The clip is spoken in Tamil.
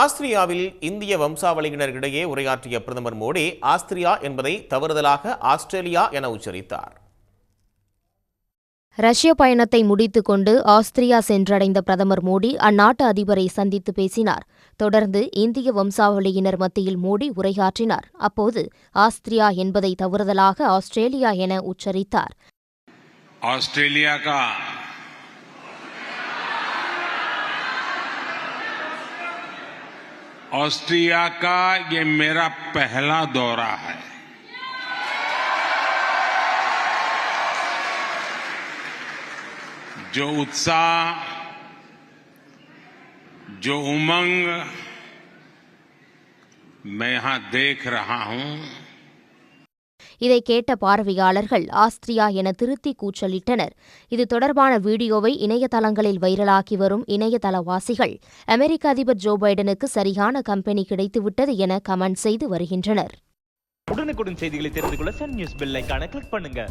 ஆஸ்திரியாவில் இந்திய வம்சாவளியினரிடையே உரையாற்றிய பிரதமர் மோடி ஆஸ்திரியா என்பதை தவறுதலாக ஆஸ்திரேலியா என உச்சரித்தார். ரஷ்ய பயணத்தை முடித்துக்கொண்டு ஆஸ்திரியா சென்றடைந்த பிரதமர் மோடி அந்நாட்டு அதிபரை சந்தித்து பேசினார். தொடர்ந்து இந்திய வம்சாவளியினர் மத்தியில் மோடி உரையாற்றினார். அப்போது ஆஸ்திரியா என்பதை தவறுதலாக ஆஸ்திரேலியா என உச்சரித்தார். ஆஸ்திரேலியா கா ऑस्ट्रिया का ये मेरा पहला दौरा है। जो उत्साह, जो उमंग मैं यहाँ देख रहा हूँ இதை கேட்ட பார்வையாளர்கள் ஆஸ்திரியா என திருத்தி கூச்சலிட்டனர். இது தொடர்பான வீடியோவை இணையதளங்களில் வைரலாக்கி வரும் இணையதளவாசிகள் அமெரிக்க அதிபர் ஜோ பைடனுக்கு சரியான கம்பெனி கிடைத்துவிட்டது என கமெண்ட் செய்து வருகின்றனர். உடனுக்குடன் செய்திகளை தெரிந்து கொள்ள சன் நியூஸ் பெல் ஐக்கான கிளிக் பண்ணுங்க.